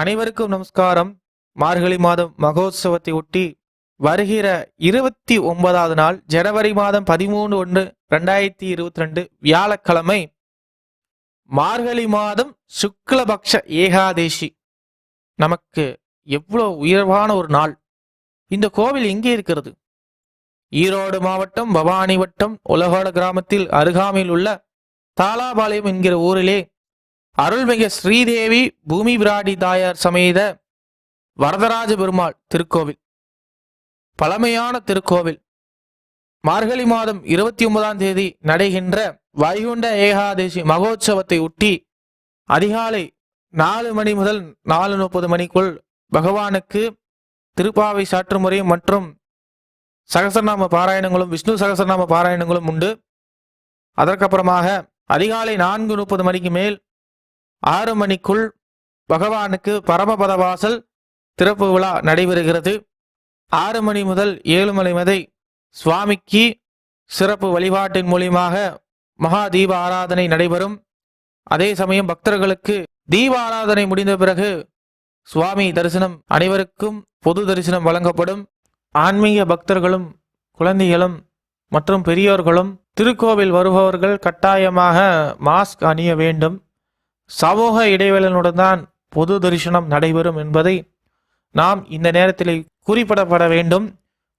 அனைவருக்கும் நமஸ்காரம். மார்கழி மாதம் மகோத்சவத்தை ஒட்டி வருகிற இருபத்தி ஒன்பதாவது நாள் ஜனவரி மாதம் பதிமூணு ஒன்று ரெண்டாயிரத்தி இருபத்தி ரெண்டு வியாழக்கிழமை மார்கழி மாதம் சுக்லபக்ஷ ஏகாதேசி. நமக்கு எவ்வளோ உயர்வான ஒரு நாள். இந்த கோவில் எங்கே இருக்கிறது? ஈரோடு மாவட்டம் பவானி வட்டம் உலகோட கிராமத்தில் அருகாமையில் உள்ள தாலாபாளையம் என்கிற ஊரிலே அருள்மிகு ஸ்ரீதேவி பூமி விராடி தாயார் சமேத வரதராஜ பெருமாள் திருக்கோவில். பழமையான திருக்கோவில். மார்கழி மாதம் இருபத்தி ஒன்பதாம் தேதி நடைகின்ற வைகுண்ட ஏகாதேசி மகோத்சவத்தை ஒட்டி அதிகாலை நாலு மணி முதல் நாலு முப்பது மணிக்குள் பகவானுக்கு திருப்பாவை சாற்று முறை மற்றும் சகசரநாம பாராயணங்களும் விஷ்ணு சகசரநாம பாராயணங்களும் உண்டு. அதற்கப்புறமாக அதிகாலை நான்கு முப்பது மணிக்கு மேல் ஆறு மணிக்குள் பகவானுக்கு பரமபத வாசல் திறப்பு விழா நடைபெறுகிறது. ஆறு மணி முதல் ஏழு மணி வரை சுவாமிக்கு சிறப்பு வழிபாட்டின் மூலியமாக மகா தீப ஆராதனை நடைபெறும். அதே சமயம் பக்தர்களுக்கு தீப ஆராதனை முடிந்த பிறகு சுவாமி தரிசனம் அனைவருக்கும் பொது தரிசனம் வழங்கப்படும். ஆன்மீக பக்தர்களும் குழந்தைகளும் மற்றும் பெரியோர்களும் திருக்கோவில் வருபவர்கள் கட்டாயமாக மாஸ்க் அணிய வேண்டும். சமூக இடைவெளியுடன் தான் பொது தரிசனம் நடைபெறும் என்பதை நாம் இந்த நேரத்தில் குறிப்பிடப்பட வேண்டும்.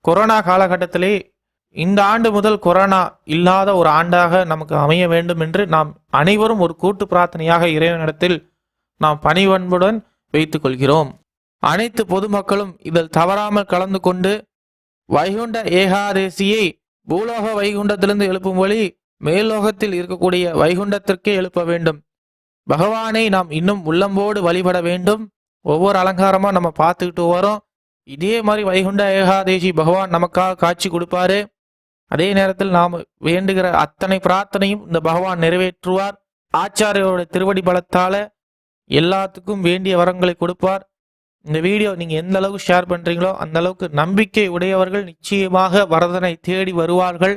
கொரோனா காலகட்டத்திலே இந்த ஆண்டு முதல் கொரோனா இல்லாத ஒரு ஆண்டாக நமக்கு அமைய வேண்டும் என்று நாம் அனைவரும் ஒரு கூட்டு பிரார்த்தனையாக இறைவனிடத்தில் நாம் பணிவன்புடன் வைத்துக் கொள்கிறோம். அனைத்து பொதுமக்களும் இதில் தவறாமல் கலந்து கொண்டு வைகுண்ட ஏகாதேசியை பூலோக வைகுண்டத்திலிருந்து எழுப்பும் வழி மேல்லோகத்தில் இருக்கக்கூடிய வைகுண்டத்திற்கே எழுப்ப வேண்டும். பகவானை நாம் இன்னும் உள்ளம்போடு வழிபட வேண்டும். ஒவ்வொரு அலங்காரமாக நம்ம பார்த்துக்கிட்டு வரோம். இதே மாதிரி வைகுண்ட ஏகாதேசி பகவான் நமக்காக காட்சி கொடுப்பாரு. அதே நேரத்தில் நாம் வேண்டுகிற அத்தனை பிரார்த்தனையும் இந்த பகவான் நிறைவேற்றுவார். ஆச்சாரியோட திருவடி பலத்தால எல்லாத்துக்கும் வேண்டிய வரங்களை கொடுப்பார். இந்த வீடியோ நீங்க எந்த அளவுக்கு ஷேர் பண்றீங்களோ அந்த அளவுக்கு நம்பிக்கை உடையவர்கள் நிச்சயமாக வரதனை தேடி வருவார்கள்.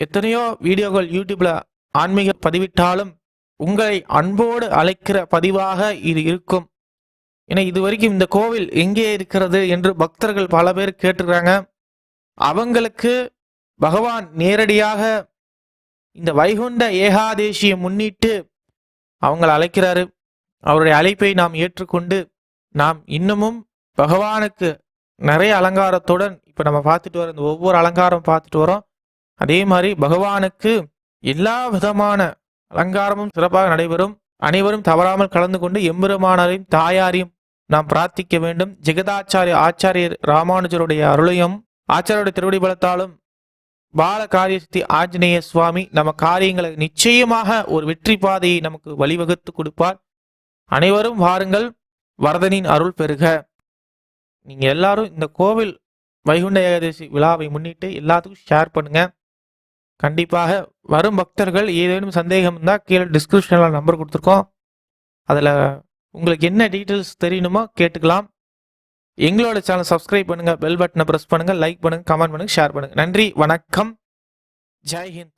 எத்தனையோ வீடியோக்கள் யூடியூப்ல ஆன்மீக பதிவிட்டாலும் உங்களை அன்போடு அழைக்கிற பதிவாக இது இருக்கும். ஏன்னா இது வரைக்கும் இந்த கோவில் எங்கே இருக்கிறது என்று பக்தர்கள் பல பேர் கேட்டுக்கிறாங்க அவங்களுக்கு பகவான் நேரடியாக இந்த வைகுண்ட ஏகாதேசியை முன்னிட்டு அவங்களை அழைக்கிறாரு. அவருடைய அழைப்பை நாம் ஏற்றுக்கொண்டு நாம் இன்னமும் பகவானுக்கு நிறைய அலங்காரத்துடன் இப்போ நம்ம பார்த்துட்டு வரோம் இந்த ஒவ்வொரு அலங்காரம் பார்த்துட்டு வரோம். அதே மாதிரி பகவானுக்கு எல்லா விதமான அலங்காரமும் சிறப்பாக நடைபெறும். அனைவரும் தவறாமல் கலந்து கொண்டு எம்பெருமானரையும் தாயாரையும் நாம் பிரார்த்திக்க வேண்டும். ஜெகதாச்சாரிய ஆச்சாரியர் ராமானுஜருடைய அருளையும் ஆச்சாரியுடைய திருவடி பலத்தாலும் பால காரியஸ்தி ஆஞ்சநேய சுவாமி நம்ம காரியங்களை நிச்சயமாக ஒரு வெற்றி பாதையை நமக்கு வழிவகுத்து கொடுப்பார். அனைவரும் வாருங்கள் வரதனின் அருள் பெறுக நீங்கள் எல்லாரும் இந்த கோவில் வைகுண்ட ஏகாதசி விழாவை முன்னிட்டு எல்லாத்துக்கும் ஷேர் பண்ணுங்கள் கண்டிப்பாக வரும் பக்தர்கள் ஏதேனும் சந்தேகம் இருந்தால் கீழே டிஸ்கிரிப்ஷனில் நம்பர் கொடுத்துருக்கோம். அதில் உங்களுக்கு என்ன டீட்டெயில்ஸ் தெரியணுமோ கேட்டுக்கலாம். எங்களோட சேனல் சப்ஸ்கிரைப் பண்ணுங்கள் பெல் பட்டனை ப்ரெஸ் பண்ணுங்கள் லைக் பண்ணுங்கள் கமெண்ட் பண்ணுங்கள் ஷேர் பண்ணுங்க. நன்றி வணக்கம். ஜெய்ஹிந்த்